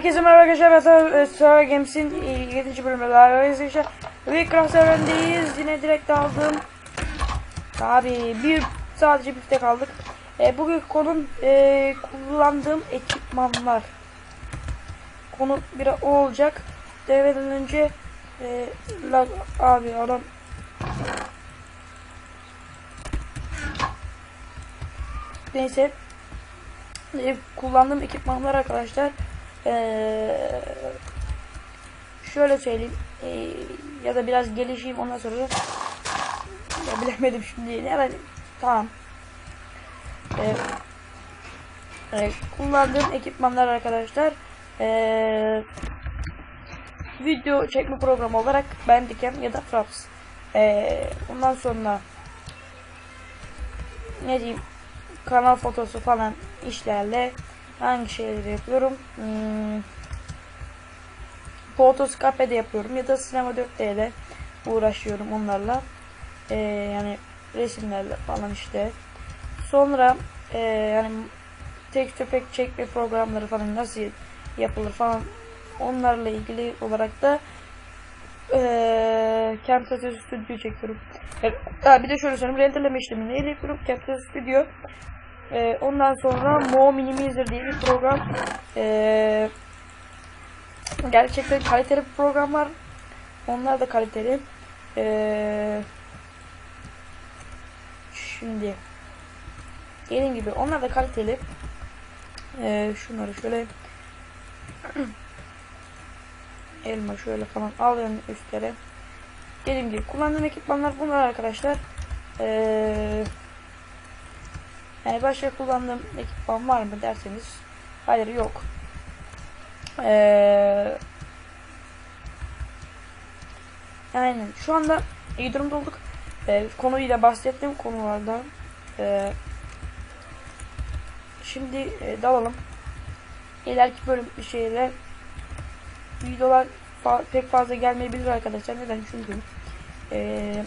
Herkese merhaba arkadaşlar. Ben Star Games'in 7. bölümünde beraberiz arkadaşlar. Minecraft serverindeyiz. Yine direkt aldım. Abi bir sadece bir tek aldık. E, bugün konum e, kullandığım ekipmanlar. Konu bir o olacak. Devreden önce e, lag, abi adam Neyse e, kullandığım ekipmanlar arkadaşlar ee, şöyle söyleyeyim ee, ya da biraz gelişeyim ondan sonra ya bilemedim şimdi hemen tamam. Ee, e, kullandığım ekipmanlar arkadaşlar ee, video çekme programı olarak Bandicam ya da Fraps. Ee, ondan sonra ne diyeyim? Kanal fotosu falan işlerle hangi şeyleri yapıyorum hmm, Photoscape'de yapıyorum ya da Cinema 4D ile uğraşıyorum onlarla ee, yani resimlerle falan işte sonra ee, yani texture pack çekme programları falan nasıl yapılır falan onlarla ilgili olarak da ee, Camtasia Studio çekiyorum. Evet, ha, bir de şöyle söyleyeyim. Renderleme işlemini neyle yapıyorum? Camtasia Studio. Ee, ondan sonra Mo Minimizer diye bir program. Ee, gerçekten kaliteli bir program var. Onlar da kaliteli. Ee, şimdi dediğim gibi onlar da kaliteli. Ee, şunları şöyle elma şöyle falan alıyorum üstlere. Dediğim gibi kullandığım ekipmanlar bunlar arkadaşlar. Ee, yani başka kullandığım ekipman var mı derseniz hayır yok. Ee, aynen şu anda iyi durumda olduk. Ee, konuyu da bahsettim konulardan. Ee, şimdi e, dalalım. İleriki bölüm bir şeyler videolar fa pek fazla gelmeyebilir arkadaşlar. Neden? Çünkü ee,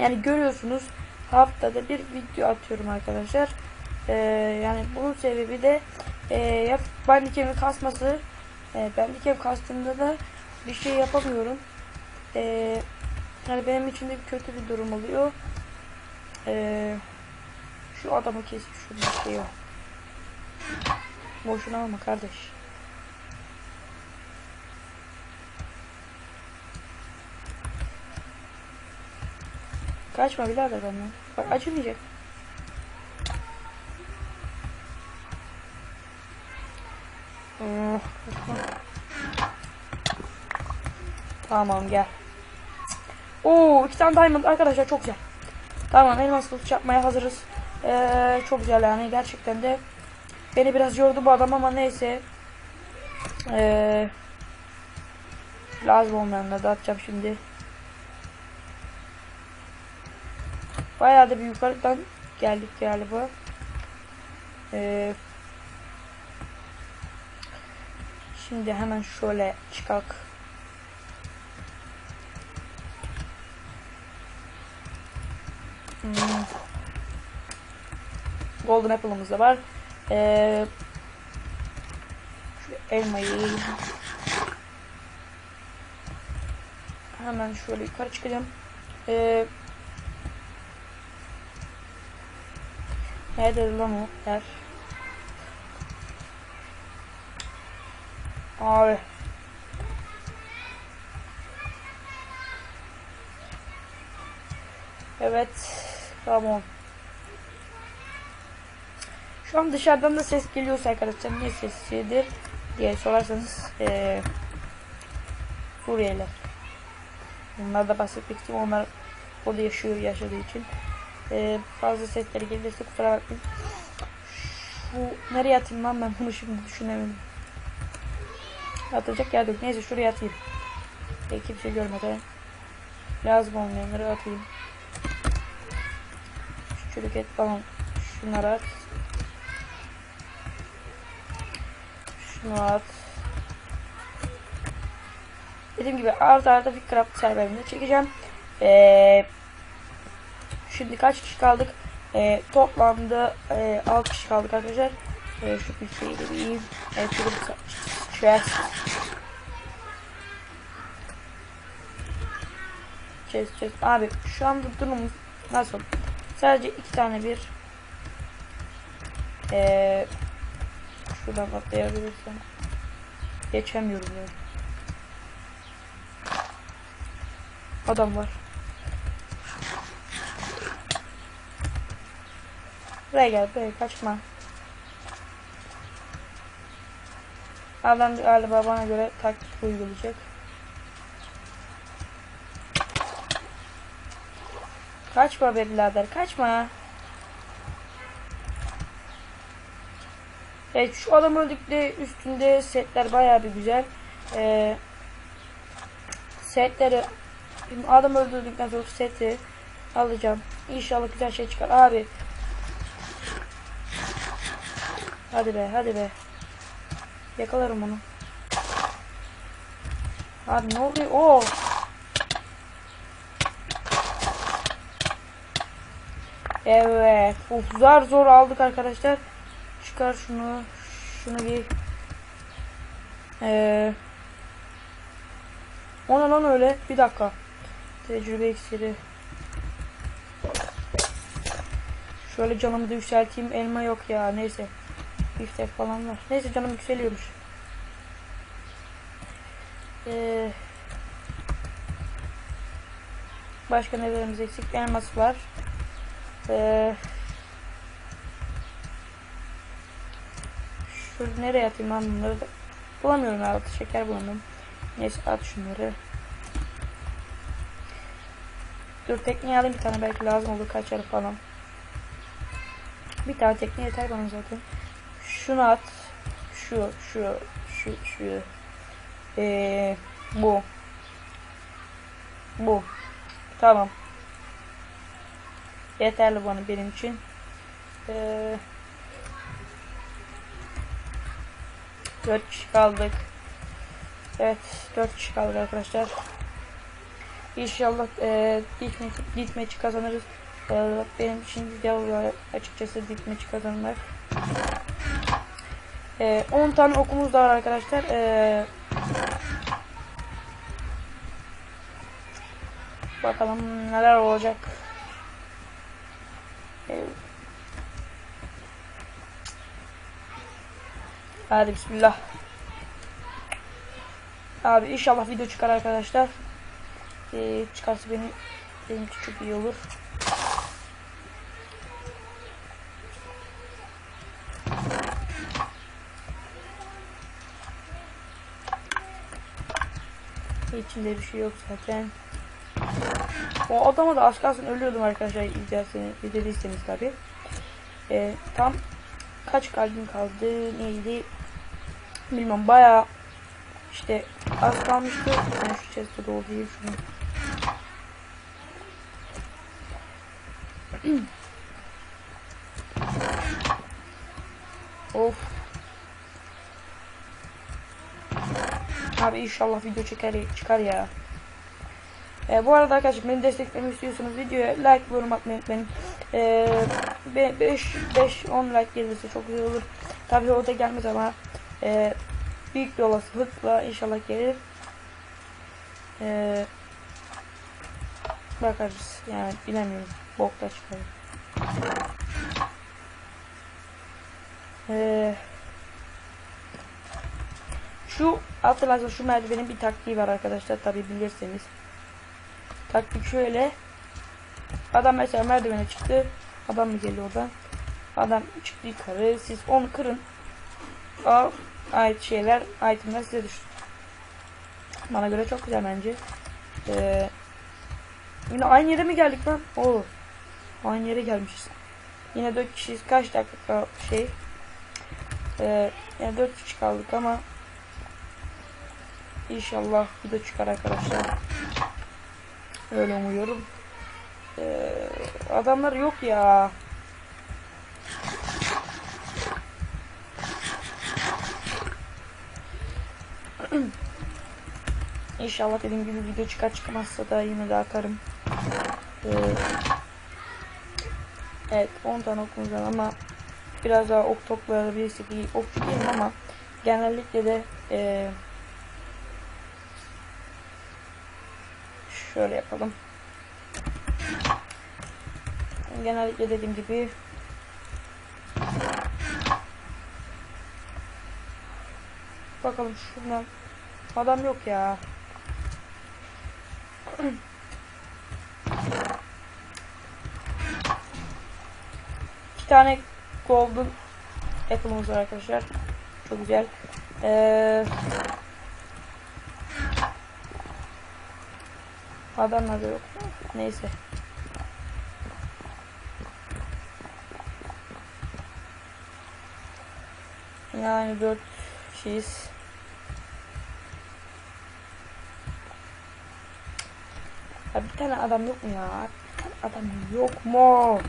yani görüyorsunuz haftada bir video atıyorum arkadaşlar. Ee, yani bunun sebebi de e, ya bandicam'in kasması e, bandicam kastığımda da bir şey yapamıyorum. E, yani benim için de bir kötü bir durum oluyor. E, şu adamı kesip şurada şey var. Boşuna alma kardeş. Kaçma birader benden. Bak acımayacak. Oh, tamam gel. Oo iki tane diamond arkadaşlar çok güzel. Tamam elmas kılıç yapmaya hazırız. Ee, çok güzel yani gerçekten de beni biraz yordu bu adam ama neyse. Ee, lazım olmayanları da atacağım şimdi. Bayağı da bir yukarıdan geldik galiba. Ee, şimdi hemen şöyle çıkak. Hmm. Golden Apple'ımız da var. Ee, şu elmayı hemen şöyle yukarı çıkacağım. Ee, Nerede lan o yer? Abi. Evet. Tamam. Şu an dışarıdan da ses geliyorsa arkadaşlar ne sesidir diye sorarsanız ee, Suriyeliler. Bunlar da bahsetmek istiyorum. Onlar orada yaşıyor yaşadığı için e, fazla sesleri gelirse kusura bakmayın. Şu nereye atayım lan ben bunu şimdi düşünemedim. Atacak yer yok. Neyse şuraya atayım. E, kimse görmeden. Lazım olmayanları atayım. Şu çürük et falan. Şunları at. Şunu at. Dediğim gibi arda arda bir craft serverinde çekeceğim. Eee Şimdi kaç kişi kaldık? E, toplamda e, 6 kişi kaldık arkadaşlar. E, şu bilgiyi de bir evet, şurada Chest. Chest chest. Abi şu anda durumumuz nasıl? Sadece iki tane bir ee, şuradan atlayabilirsem geçemiyorum ya. Adam var. Buraya gel buraya kaçma. Adam galiba bana göre taktik uygulayacak. Kaçma be birader kaçma. Evet şu adam öldükte üstünde setler bayağı bir güzel. Ee, setleri adam öldürdükten sonra seti alacağım. İnşallah güzel şey çıkar. Abi Hadi be hadi be. Yakalarım onu. Abi ne oluyor? Oo. Evet. Uf, zar zor aldık arkadaşlar. Çıkar şunu. Şunu bir. Ee, ona lan öyle. Bir dakika. Tecrübe iksiri. Şöyle canımı da yükselteyim. Elma yok ya. Neyse. Biftek falan var. Neyse canım yükseliyormuş. Ee, başka nelerimiz eksik? Elmas var. Ee, şurada nereye atayım ben bunları da bulamıyorum abi. Şeker bulamıyorum. Neyse at şunları. Dur tekneyi alayım bir tane belki lazım olur kaçar falan. Bir tane tekne yeter bana zaten. Şunu at. Şu, şu, şu, şu. Ee, bu. Bu. Tamam. Yeterli bana benim için. Ee, 4 kişi kaldık. Evet 4 kişi kaldık arkadaşlar. İnşallah e, ditme, ditmeçi kazanırız. E, benim için güzel açıkçası ditmeçi kazanmak. E, 10 tane okumuz da var arkadaşlar. E, bakalım neler olacak. E, hadi bismillah. Abi inşallah video çıkar arkadaşlar. Ee, çıkarsa benim benim için çok iyi olur. İçinde bir şey yok zaten. O adama da az kalsın ölüyordum arkadaşlar izlerseniz, izlediyseniz tabi. Ee, tam kaç kalbim kaldı neydi bilmem bayağı işte az kalmıştı. Ben şu chest'e doldurayım şunu. of. Abi inşallah video çeker çıkar ya. Ee, bu arada arkadaşlar beni desteklemek istiyorsanız videoya like yorum atmayı unutmayın. Ee, 5 5 10 like gelirse çok güzel olur. Tabii o da gelmez ama e, büyük bir olasılıkla inşallah gelir. Ee, bakarız. Yani bilemiyorum. Bokta çıkar. Ee, şu hatırlarsanız şu merdivenin bir taktiği var arkadaşlar tabi bilirseniz. Taktik şöyle. Adam mesela merdivene çıktı. Adam mı geliyor oradan? Adam çıktı yukarı. Siz onu kırın. O ait şeyler, itemler size düşür. Bana göre çok güzel bence. Ee, yine aynı yere mi geldik lan? Oo. Aynı yere gelmişiz. Yine 4 kişiyiz. Kaç dakika şey? Ee, yani 4 kişi kaldık ama İnşallah video çıkar arkadaşlar. Öyle umuyorum. Ee, adamlar yok ya. İnşallah dediğim gibi video çıkar çıkmazsa da yine de atarım. Ee, evet 10 tane okumuz ama biraz daha ok toplayabilirsek iyi. Değilim ama genellikle de e, şöyle yapalım. Genellikle dediğim gibi bakalım şuradan adam yok ya. İki tane golden apple'ımız var arkadaşlar. Çok güzel. Ee, adamlar da yok. Neyse. Yani dört kişiyiz. Ya bir tane adam yok mu ya? Bir tane adam yok mu?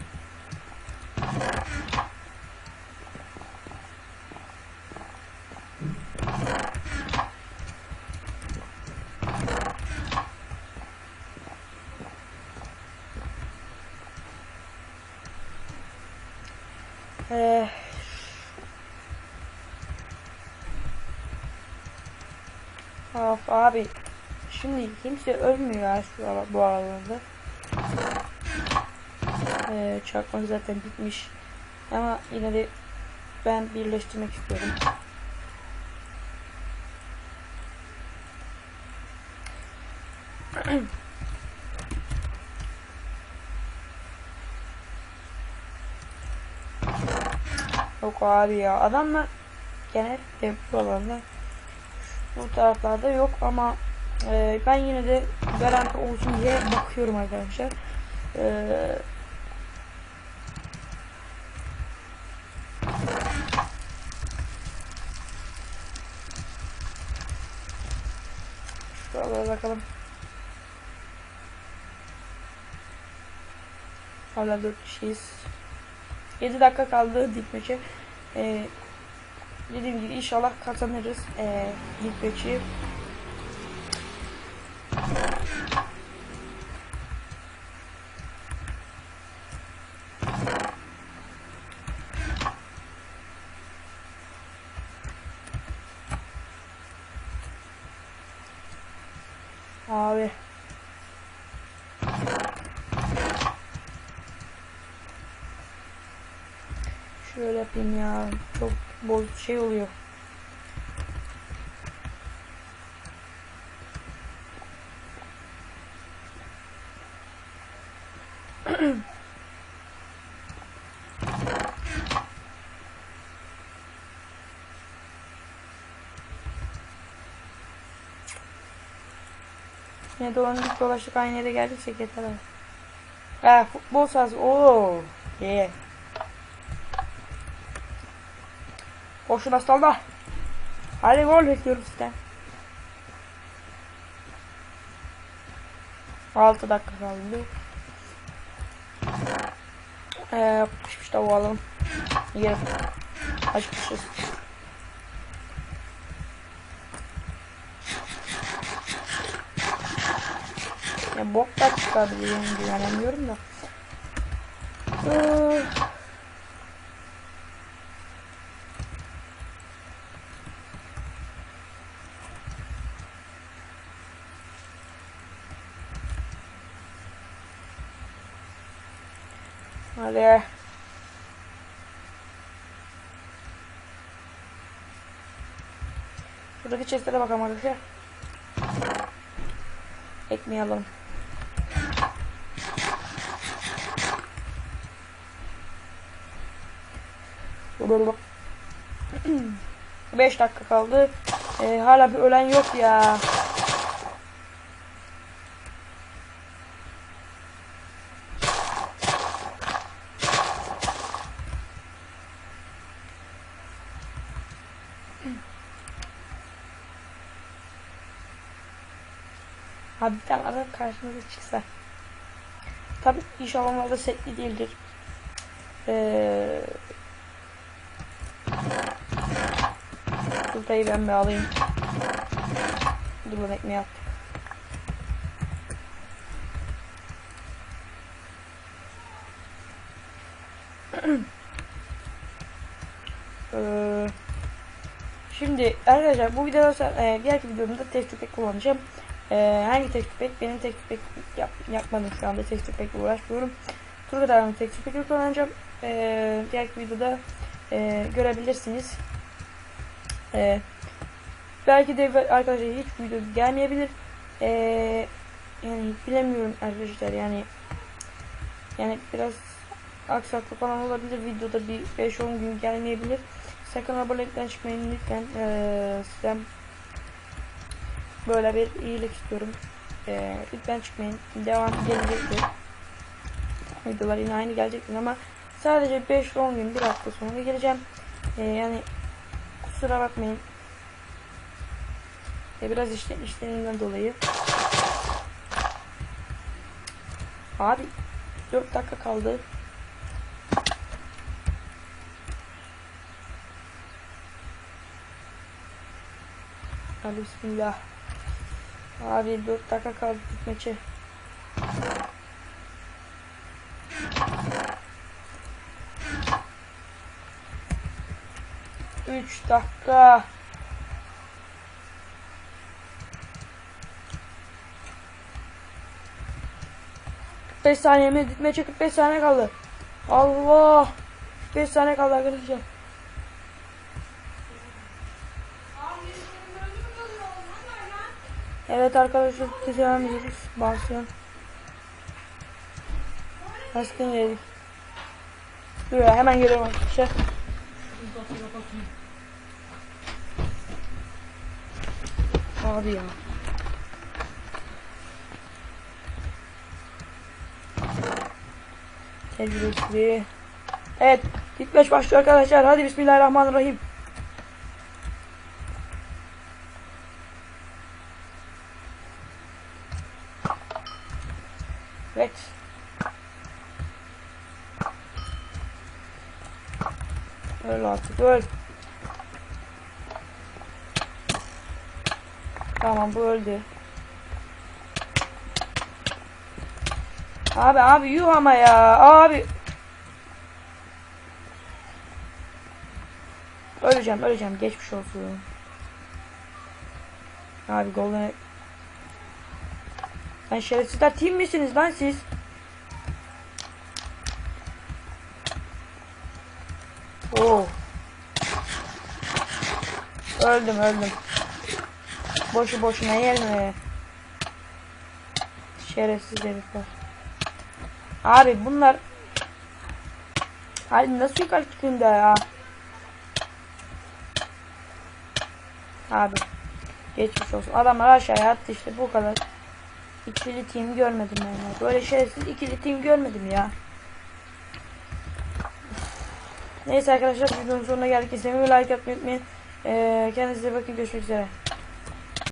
Abi. Şimdi kimse ölmüyor ara, bu aralarda. Ee, çakmak zaten bitmiş. Ama yine de ben birleştirmek istiyorum. Yok abi ya adamlar genellikle buralarda bu taraflarda yok ama e, ben yine de garanti olsun diye bakıyorum arkadaşlar. E, Şuralara bakalım. Hala 4 kişiyiz. 7 dakika kaldı dikmeçe. Ee, dediğim gibi inşallah kazanırız ee, dikmeçi. Abi. Şöyle yapayım ya. Çok boz şey oluyor. Yine dolandık dolaştık aynı yere geldiksek yeter abi. Ha futbol sahası. Oo. Yeah. Koşun aslanlar. Hadi gol bekliyorum sizden. 6 dakika kaldı. Ee, pişmiş tavuğu alalım. Yiyelim. Açmışız. Ya bok da çıkabiliyorum güvenemiyorum da. Ee, Hadi. Şuradaki chestlere bakalım arkadaşlar. Ekmeği alalım. 5 dakika kaldı. Ee, hala bir ölen yok ya. Tane adam karşımıza çıksa. Tabii inşallah onlar da setli değildir. Ee, Sultayı ben bir alayım. Dur lan ekmeği attık. ee, Şimdi arkadaşlar bu videoda e, diğerki videomda test tüpek kullanacağım. E, hangi test tüpek? Benim test tüpek yap, yapmadım şu anda test tüpekle uğraşmıyorum. Turgut abinin test tüpekle kullanacağım. E, diğerki videoda e, görebilirsiniz. E, belki de arkadaşlar hiç video gelmeyebilir. E, yani bilemiyorum arkadaşlar yani yani biraz aksaklık falan olabilir. Videoda bir 5-10 gün gelmeyebilir. Sakın abonelikten çıkmayın lütfen. Ee, sizden böyle bir iyilik istiyorum. Ee, lütfen çıkmayın. Devam gelecektir. Videolar yine aynı gelecektir ama sadece 5-10 gün bir hafta sonra geleceğim. Ee, yani kusura bakmayın. Ee, biraz işte işlerimden dolayı. Abi 4 dakika kaldı. Hadi bismillah. Abi 4 dakika kaldı bitmece. Üç dakika. Beş saniye mi? Bitmece 45 saniye kaldı. Allah. 5 saniye kaldı arkadaşlar. Evet arkadaşlar devam ediyoruz. Basıyorum. Baskın yedik. Dur ya hemen geliyorum arkadaşlar. Abi ya. Tecrübesi. Evet. Bitmeş başlıyor arkadaşlar. Hadi Bismillahirrahmanirrahim. Evet. Öl artık öl. Tamam bu öldü. Abi abi yuh ama ya abi. Öleceğim öleceğim geçmiş olsun. Abi golden Lan şerefsizler team misiniz lan siz? Oo. Öldüm öldüm. Boşu boşuna yerine. Şerefsiz herifler. Abi bunlar Abi nasıl yukarı çıkayım da ya? Abi geçmiş olsun. Adamlar aşağıya attı işte bu kadar. İkili team görmedim ben ya. Böyle şerefsiz ikili team görmedim ya. Neyse arkadaşlar videonun sonuna geldik. İzlemeyi like atmayı unutmayın. Ee, kendinize bakın. Görüşmek üzere.